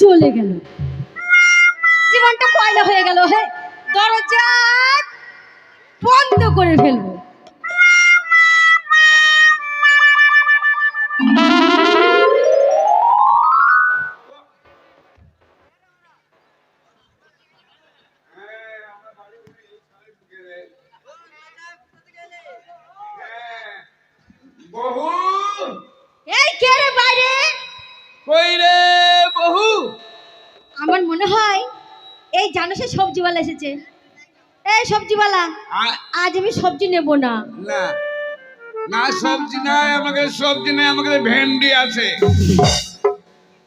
চলে গেল জীবনটা কয়লা হয়ে গেল হে? দরজা বন্ধ করে ফেলব। জানো সে সবজিওয়ালা এসেছে। এই সবজিওয়ালা আজ আমি সবজি নেব না। না। না সবজি নাই আমাকে সবজি নাই আমাকে ভেন্ডি আছে।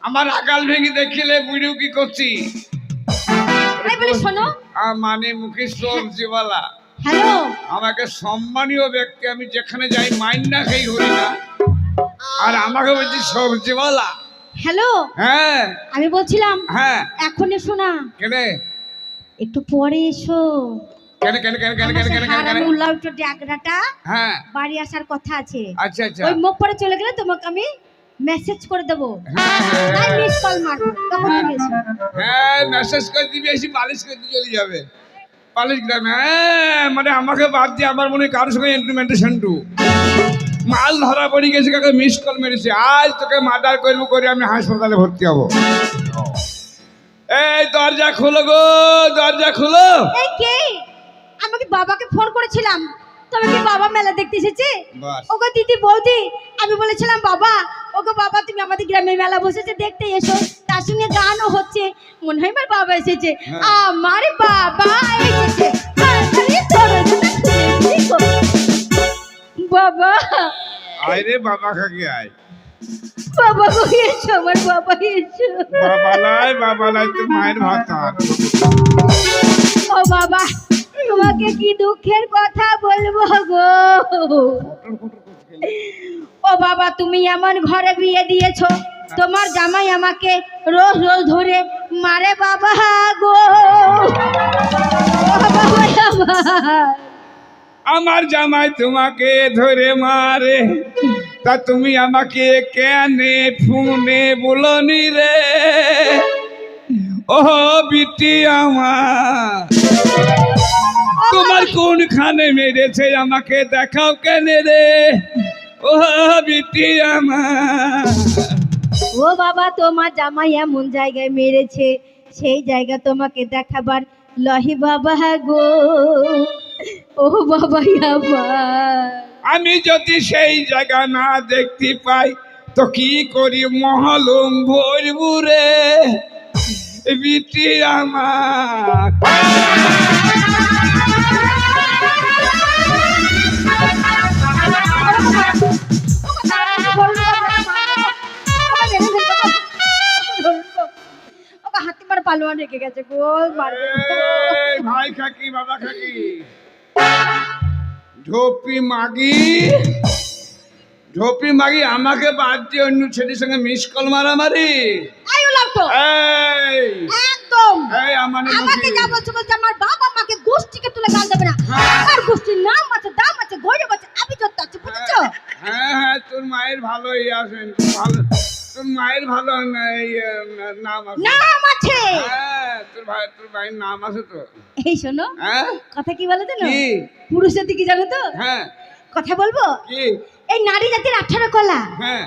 আমার আকাল ভেঙে দেখিলে বুড়িও কি করছি? এই বলে শোনো। মানে মুখে সবজিওয়ালা। হ্যালো। আমাকে সম্মানীয় ব্যক্তি আমি যেখানে যাই মাইন না খেয়ে ঘুরি না। আর আমাকে বলছি সবজিওয়ালা। হ্যালো। হ্যাঁ। আমি বলছিলাম হ্যাঁ। এখনই শোনা। কেন? একটু পরে এসো। হ্যাঁ। বাড়ি আসার কথা আছে। আচ্ছা আচ্ছা। ওই মুখ পরে চলে গেলে তোমাকে আমি মেসেজ করে দেবো। হ্যাঁ। মেসেজ হ্যাঁ, করে দিবি এসে পালিশ করে দিয়ে চলে যাবে। পালিশ হ্যাঁ মানে আমাকে বাদ দিয়ে মনে সঙ্গে টু মাল ধরা পড়ে গেছে কাকে কল মেরেছে। আজ তোকে করব করে আমি হাসপাতালে ভর্তি হব। এই দরজা খুলো গো দরজা খুলো। এই কে? আমাকে বাবাকে ফোন করেছিলাম? তবে কি বাবা মেলা দেখতে এসেছে। ওগো দিদি বৌদি আমি বলেছিলাম বাবা ওগো বাবা তুমি আমাদের গ্রামে মেলা বসেছে দেখতে এসো। তার সঙ্গে গানও হচ্ছে। মনে হয় আমার বাবা এসেছে। হ্যাঁ। আমার বাবা এসেছে। বাবা। আয় রে বাবা খাকি আয়? বাবা গো এসো আমার বাবা এসো বাবা লাই বাবা লাই তোর মায়ের ভাত। ও বাবা তোমাকে কি দুঃখের কথা বলব গো ও বাবা তুমি এমন ঘরে বিয়ে দিয়েছ তোমার জামাই আমাকে রোজ রোজ ধরে মারে বাবা গো। আমার জামাই তোমাকে ধরে মারে তা তুমি আমাকে কেনে ফোনে বলনি রে? ও বিটি আমার। তোমার কোনখানে মেরেছে আমাকে দেখাও কেনে রে? ও বিটি আমার। ও বাবা, তোমার জামাই এমন জায়গায় মেরেছে, সেই জায়গা তোমাকে দেখাবার লহি বাবা গো। ও বাবা আমার। আমি যদি সেই জায়গা না দেখতে পাই তো কি করি মহলুম ভরবু রে বিটি আমার পালোয়ান রেখে গেছে গো মারবে ভাই খাকি বাবা খাকি। ঝোপি মাগি। ঝোপি মাগি আমাকে বাদ দিয়ে অন্য ছেলের সঙ্গে মিস কল মারামারি। একদম। এই আমার আমাকে যা বলছো বলছে আমার বাবা মাকে গোষ্ঠীকে তুলে গাল দেবে না। আমার গোষ্ঠীর নাম আছে দাম আছে গৌরব আছে আবিজত আছে বুঝেছ? হ্যাঁ হ্যাঁ তোর মায়ের ভালোই আছে ভালো। মায়ের ভালো নাম আছে। নাম আছে! হ্যাঁ তোর ভাই তোর ভাইয়ের নাম আছে তো। এই শোনো হ্যাঁ? কথা কি বলে জানো? তো? হ্যাঁ। কথা বলব? এই নারী জাতির আঠারো কলা। হ্যাঁ।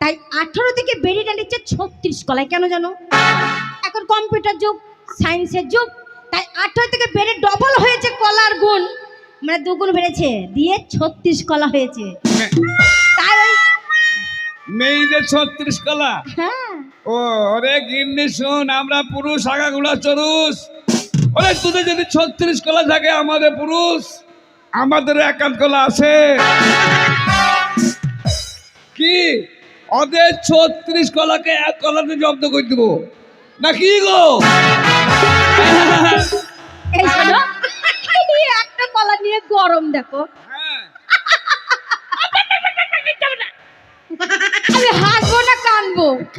তাই আঠারো থেকে বেরিয়ে নিচ্ছে ছত্রিশ কলায় কেন জানো? এখন কম্পিউটার যুগ সায়েন্সের যুগ তাই আঠারো থেকে বেড়ে ডবল হয়েছে কলার গুণ। মানে দুগুণ বেড়েছে দিয়ে ছত্রিশ কলা হয়েছে। তাই ওই মেয়েদের ছত্রিশ কলা। হ্যাঁ। ও ওরে গিন্নি শুন আমরা পুরুষ আগাগুলা চরুষ ওরে তোদের যদি ছত্রিশ কলা থাকে আমাদের পুরুষ আমাদের একাত কলা আছে। কি? ওদের ছত্রিশ কলাকে এক কলাতে জব্দ করে দেবো। না কি গো একটা কলা নিয়ে গরম দেখো।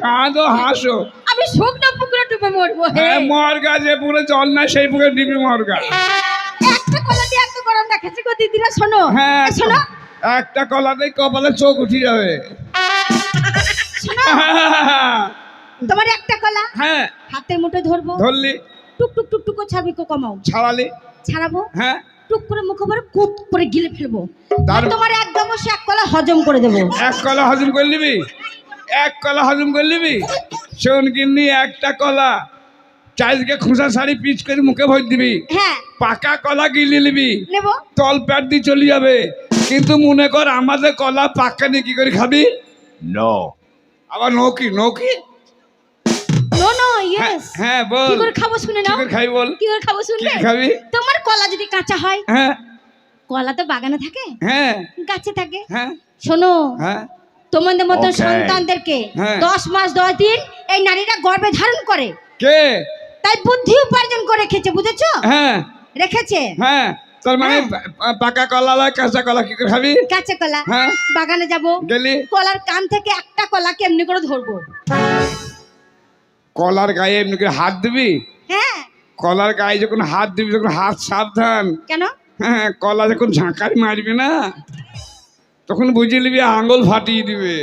কাঁদো হাসো। আমি শুকনো পুকুরে ডুবে মরবো হ্যাঁ মরগা যে পুরো জল না সেই পুকুরে ডিবি মরগা একটা কলা দিয়ে এত গরম দেখাচ্ছে গো এ শোনো। হ্যাঁ শোনো। একটা কলাতেই কপালে চোখ উঠে যাবে। শোনো। তোমার একটা কলা? হ্যাঁ। হাতের মুঠে ধরবো। ধরলি। টুক টুক টুক টুক করে ছাড়বি কো কমাও। ছাড়ালি। ছাড়াবো? হ্যাঁ। টুক করে মুখ ভরে কুত করে গিলে ফেলব। তোমার একদম সে এক কলা হজম করে দেবো। এক কলা হজম করে নিবি? এক কলা হজম করে নিবি শোন কিন্নি একটা কলা। চাইজকে খুঁসা শাড়ি পিচ করে মুখে ভর দিবি। হ্যাঁ। পাকা কলা গিলে নিবি। তল প্যাট দিয়ে চলে যাবে। কিন্তু মনে কর আমাদের কলা পাকা নিয়ে কি করে খাবি? No. আবার নৌকি নৌকি নো নো হ্যাঁ, ইয়েস হ্যাঁ বল। কি করে খাব শুনে কি করে খাবি বল? কি করে খাব কি শুনবে খাবি? তোমার কলা যদি কাঁচা হয় হ্যাঁ। কলা তো বাগানে থাকে। হ্যাঁ। গাছে থাকে। হ্যাঁ। শোনো। হ্যাঁ। তোমাদের মতো Okay. সন্তানদেরকে হ্যাঁ। দশ মাস দশ দিন এই নারীরা গর্ভে ধারণ করে। কে? তাই বুদ্ধি উপার্জন করে রেখেছে বুঝেছ? হ্যাঁ। রেখেছে? হ্যাঁ। তোর মানে হ্যাঁ। পা- পা- পাকা কলা কাঁচা কলা কি করে খাবি? কাঁচা কলা। হ্যাঁ। বাগানে যাব। গেলি? কলার কান থেকে একটা কলা কেমনি করে ধরবো? কলার গায়ে এমনি করে হাত দিবি? হ্যাঁ। কলার গায়ে যখন হাত দিবি তখন হাত সাবধান। কেন? হ্যাঁ কলা যখন ঝাঁকারি মারবি না? তখন বুঝে নিবি আঙুল ফাটিয়ে দিবে।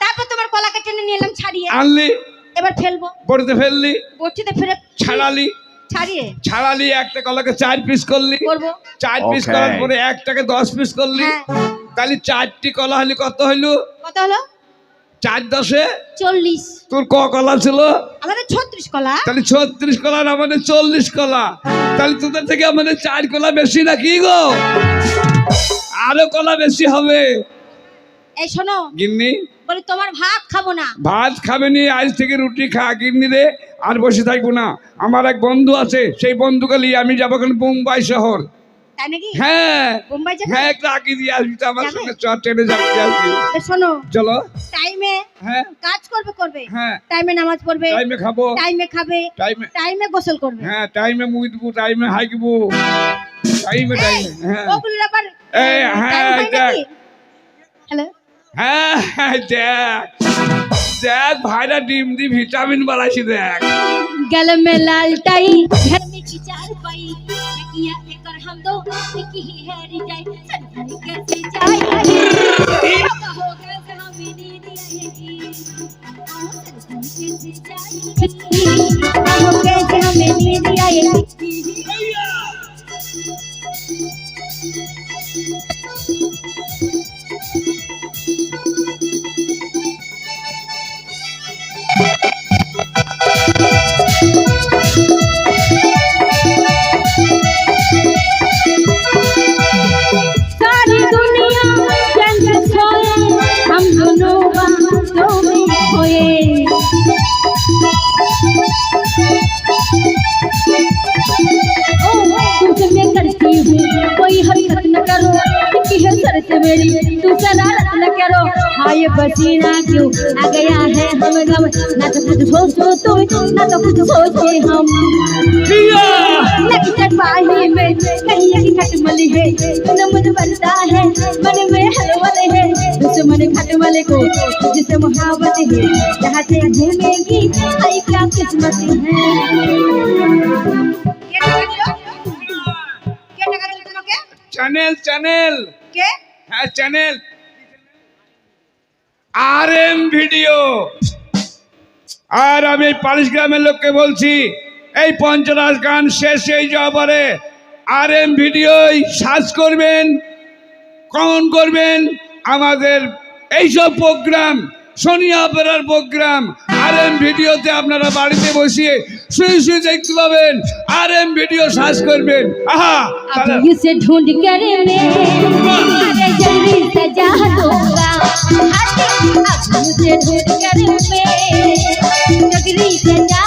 তারপর তোমার কলাকে টেনে নিয়ে এলাম ছাড়িয়ে। আনলি। এবার ফেলব। পড়তে ফেললি। বটিতে ফেরে ছাড়ালি। ছাড়িয়ে। ছাড়ালি একটা কলাকে চার পিস করলি। করব। চার পিস করার পরে একটাকে দশ পিস করলি। হ্যাঁ। তাহলে চারটি কলা হলি কত হইল? কত হলো? চার দশে? চল্লিশ। তোর ক কলা ছিল? আমাদের ছত্রিশ কলা। তাহলে ছত্রিশ কলা আর আমাদের চল্লিশ কলা। তাহলে তোদের থেকে আমাদের চার কলা বেশি নাকি গো? আরও কলা বেশি হবে। এই শোনো গিন্নি। বলে তোমার ভাত খাব না। ভাত খাবে নি আজ থেকে রুটি খা গিন্নি রে আর বসে থাকব না। আমার এক বন্ধু আছে সেই বন্ধুকে নিয়ে আমি যাব এখন মুম্বাই শহর। হ্যাঁ। হ্যাঁ একটা আঁকি দিয়ে আসবি তো আমার? সঙ্গে ট্রেনে যাবি শোনো চলো। টাইমে হ্যাঁ কাজ করবে করবে হ্যাঁ টাইমে নামাজ পড়বে টাইমে খাবো টাইমে খাবে টাইমে টাইমে গোসল করবে হ্যাঁ টাইমে মুই দেবো টাইমে হাইকবো টাইমে টাইমে হ্যাঁ ওগুলোর আবার এই, হ্যাঁ, দেখ। হ্যালো হ্যাঁ হ্যাঁ, দেখ দেখ ভাইরা ডিম দি ভিটামিন বাড়াইছি দেখ गल में लाल टाई घर में की चार पाई किया एक और हम दो एक ही है रिजाई सनसाई कैसे जाई होगा Thank you. दोस्त मेरी तू शरारत न करो। हाय ना क्यों आ गया है हम गम? ना तो कुछ सोचो तो ना तो कुछ सोचे हम। पाही में कहीं की खटमल है नमन बनता है मन में हलवल है। दुश्मन खटमल को जिसे मुहावत है जहाँ से घूमेगी आई क्या किस्मत है। Channel channel. के হ্যাঁ চ্যানেল। R M video. আর আমি পালিশ গ্রামের লোককে বলছি, এই পঞ্চরাজ গান শেষ হয়ে যাওয়া পরে আর এম ভিডিওই সার্চ করবেন কমন করবেন, আমাদের এইসব programme Sonia অপেরার programme R M ভিডিওতে আপনারা বাড়িতে বসিয়ে শুয়ে শুয়ে দেখতে পাবেন আর এম ভিডিও সার্চ করবেন আহা তাহলে- अब इसे ढूंढ कर मैं अरे जल्दी सजा दूंगा अब मुझे ढूंढ कर मैं नगरी सजा